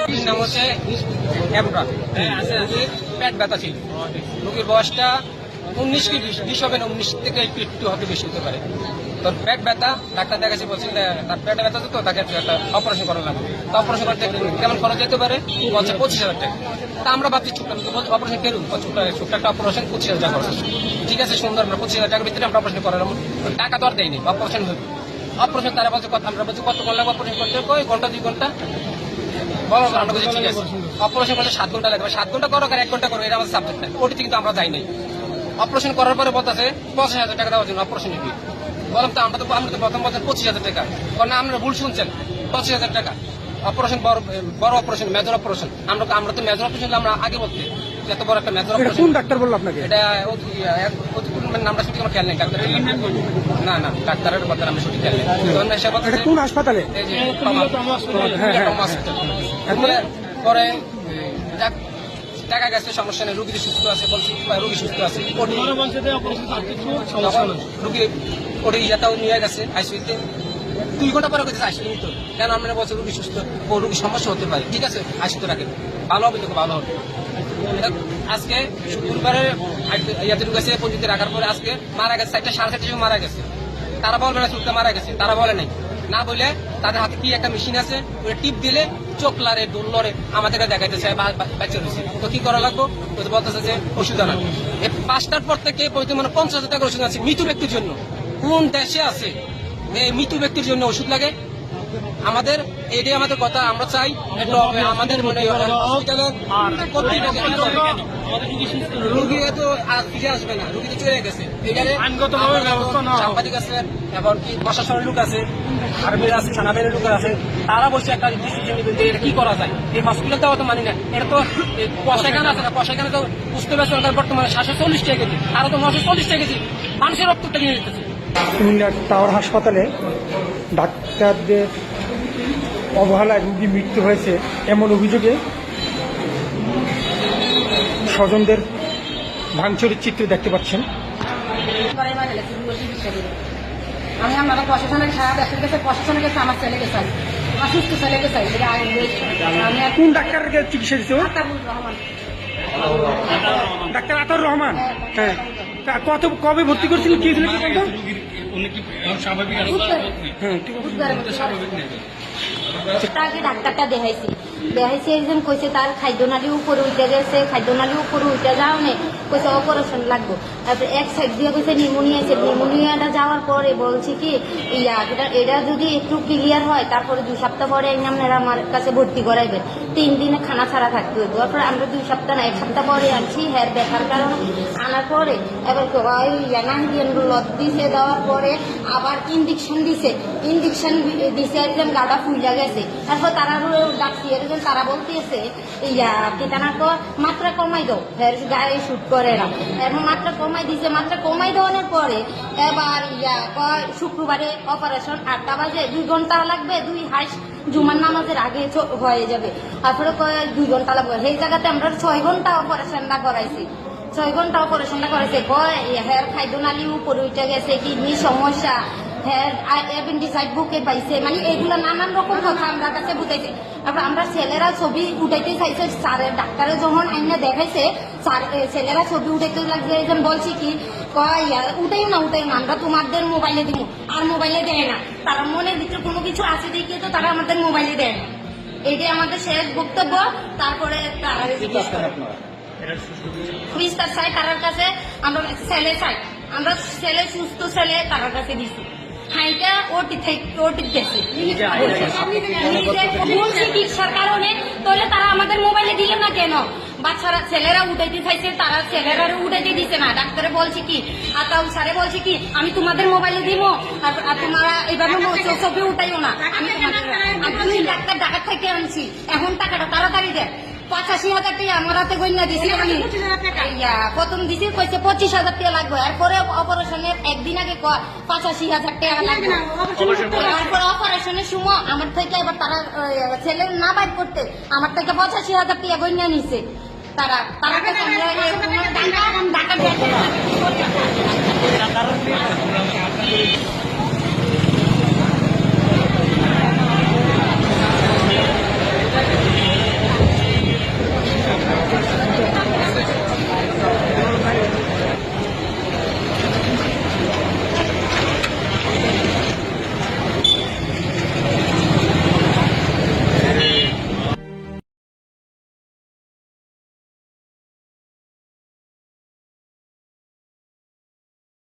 রোগীর নাম হচ্ছে এমরা পেট ব্যথা ছিল। রোগীর বয়সটা উনিশ কি বিশ হবে না, উনিশ থেকে একটু একটু হয়তো বেশি হতে পারে। তোর পেট ব্যথা, ডাক্তার দেখাচ্ছে বলছেন তার পেটে ব্যথা তো, তাকে একটা অপারেশন করা লাগবে। তো অপারেশন করতে কেমন খরচ যেতে পারে? বলছে পঁচিশ হাজার টাকা। তা আমরা ভাবছি ছোট্ট অপারেশন কেরু ছোট্ট ছোট্ট একটা অপারেশন পঁচিশ হাজার টাকা খরচ। ঠিক আছে, সুন্দর, আমরা পঁচিশ হাজার টাকার ভিতরে আমরা অপারেশন করালাম। টাকা তো আর দেয়নি অপারেশন হইবে অপারেশন তারা বলছে আমরা বলছি কত করলাম অপারেশন করতে? কই ঘণ্টা, দুই ঘণ্টা? না। অপারেশন করার পরে বলতেছে, পঁচিশ হাজার টাকা দেওয়ার জন্য তো আমরা তো, আমরা প্রথম পঁচিশ হাজার টাকা। ভুল শুনছেন। পঁচিশ হাজার টাকা। অপারেশন বড় বড় অপারেশন মেজর অপারেশন আমরা আমরা তো মেজর অপারেশন আমরা আগে বলতে এত বড় একটা মেজর এটা অপারেশন কোন ডাক্তার বলল আপনাকে? এটা অতিক্রমের নামটা সঠিক আমার খেয়াল নেই ডাক্তার না না ডাক্তারের কথা আমি সঠিক খেয়াল নেই। এটা কোন হাসপাতালে? হ্যাঁ, হ্ঁ। টমাস। এরপরে পরে যাক, টাকা গেছে সমস্যা নেই রুগী সুস্থ আছে বলছি রুগী সুস্থ আছে। রুগী ওটি ইয়াটাও নিয়ে গেছে আইসিউতে দুই ঘণ্টা পরে গেছে আইসিউ নিত কেন আমরা বলছি রুগী সুস্থ? ও রুগী সমস্যা হতে পারে। ঠিক আছে? আইসিউতে রাখে ভালো হবে তো, ভালো হবে। আজকে শুক্রবারে ইয়াতে ঢুকেছে পঞ্জিতে রাখার পরে আজকে মারা গেছে, চারটা, সাড়ে চারটার মারা গেছে। তারা বলবে না চুলটা মারা গেছে, তারা বলে নাই। না বলে তাদের হাতে কি একটা মেশিন আছে, ওটা টিপ দিলে চোখ লারে দোল লড়ে আমাদেরকে দেখাইতেছে বাচ্চা রয়েছে তো কি করা লাগবো? ও তো বলতেছে যে ওষুধ আনা। এই পাঁচটার পর থেকে মানে পঞ্চাশ হাজার টাকার ওষুধ আছে মৃত্যু ব্যক্তির জন্য। কোন দেশে আছে? মৃত্যু ব্যক্তির জন্য ওষুধ লাগে। আমাদের এটাই আমাদের কথা আমরা চাই আমাদের মানে হসপিটালের কর্তৃপক্ষ রুগী তো আর ফিরে আসবে না রুগী তো চলে গেছে। এখানে আইনগতভাবে ব্যবস্থা নেওয়া হোক। সাংবাদিক আছে এবং কি প্রশাসনের লোক আছে আর্মির আছে থানামের লোক আছে তারা বসে একটা ডিসিশন নেবে যে এটা কি করা যায়? এই হসপিটাল তো মানি না। এটা তো আছে না তো বুঝতে পারছে বর্তমানে সাতশো চল্লিশ টাকা কেজি তো নশো চল্লিশ টাকা কেজি মানুষের রক্তটা নিয়ে যেতেছে কুমিল্লার টাওয়ার হাসপাতালে ডাক্তারদের অবহেলায় রুগী মৃত্যু হয়েছে এমন অভিযোগে স্বজনদের ভাঙচুরের চিত্র দেখতে পাচ্ছেন। গেছে। আমি আমার প্রশাসনের সারা দেশের কাছে প্রশাসনের কাছে আমার ছেলেকে চাই। আমার সুস্থ ছেলেকে চাই। কোন ডাক্তারের কাছে চিকিৎসা দিচ্ছে ডাক্তার আতর রহমান? হ্যাঁ তা কত কবে ভর্তি করছিল কি ছিল স্বাভাবিক তাকে ডাক্তারটা দেখাইছি। দেখাইছি একজন কইছে তার খাদ্যনালী উপরে উঠে গেছে খাদ্যনালী উপরে উঠে যাও নে? কইছে অপারেশন লাগবে। তারপরে এক সাইড দিয়ে কইছে নিউমোনিয়া আছে। নিউমোনিয়াটা যাওয়ার পরে বলছে কি ইয়া এটা যদি একটু ক্লিয়ার হয়, তারপরে দুই সপ্তাহ পরে আপনারা আমার কাছে ভর্তি করাইবেন তিন দিনে খানা ছাড়া থাকতে হবে তারপরে আমরা দুই সপ্তাহ না, এক সপ্তাহ পরে আনছি হ্যার দেখার কারণে আনার পরে। এবার ওই ইয়ানান লত দিছে, দেওয়ার পরে আবার ইঞ্জেকশন দিছে। ইঞ্জেকশন দিছে, একদম গাডা ফুইলা গেছে। তারপর তারা ডাকছি এরকম তারা বলতেছে, ইয়া মাত্রা কমাই দাও। এর গায়ে শুট করে না এখন মাত্রা কমাই দিছে, মাত্রা কমাই দেওয়ানোর পরে এবার ইয়া কয়, শুক্রবারে অপারেশন আটটা বাজে, দুই ঘণ্টা লাগবে, দুই হাইস জুমার নামাজের আগে হয়ে যাবে। তারপরে কয়, দুই ঘণ্টা লাগবে। সেই জায়গাতে আমরা ছয় ঘণ্টা অপারেশনটা করাইছি। ছয় ঘণ্টা অপারেশনটা করেছে কয় হেয়ার খাদ্যনালী উপরে উঠে গেছে কিডনি সমস্যা অ্যাপেন্ডিসাইড বুকে পাইছে। মানে এগুলো নানান রকম কথা আমরা কাছে বুঝাইছে। তারপর আমরা ছেলেরা ছবি উঠাইতে চাইছে স্যারের ডাক্তারে যখন আইনা দেখাইছে স্যার ছেলেরা ছবি উঠাইতে লাগছে একজন বলছি কি উঠাই না উঠাই না আমরা তোমাদের মোবাইলে দিব আর মোবাইলে দেয় না। তারা মনের ভিতরে কোনো কিছু আছে দেখিয়ে তো তারা আমাদের মোবাইলে দেয় না। এইটাই আমাদের শেষ বক্তব্য। তারপরে তারা বিস্তার চাই তার কাছে আমরা ছেলে চাই আমরা ছেলে সুস্থ ছেলে তার কাছে দিছি। হাইটা ওটি থেকে ওটি গেছে নিজে ভুল চিকিৎসার কারণে তাহলে তারা আমাদের মোবাইলে দিল না কেন? বাচ্চারা ছেলেরা উঠাইতে চাইছে তারা ছেলেরা উঠাইতে দিছে না। ডাক্তারে বলছে কি আতাউল স্যারে বলছে কি আমি তোমাদের মোবাইলে দিব আর আর তোমরা এভাবে ছ- ছবি উঠাইও না। আমি ডাক্তার ঢাকা থেকে আনছি। এখন টাকাটা তাড়াতাড়ি দেয় পঁচাশি হাজার টাকা আমার হাতে গইনা দিছি আমি ইয়া, প্রথম দিছি কইছে পঁচিশ হাজার টাকা লাগবে। এরপরে অপারেশনের একদিন আগে পঁচাশি হাজার টাকা লাগবে। তারপর অপারেশনের সময় আমার থেকে এবার তারা ছেলের ছেলে না বাইক করতে আমার থেকে পঁচাশি হাজার টাকা গইনা নিছে। তারা তারা টাকা।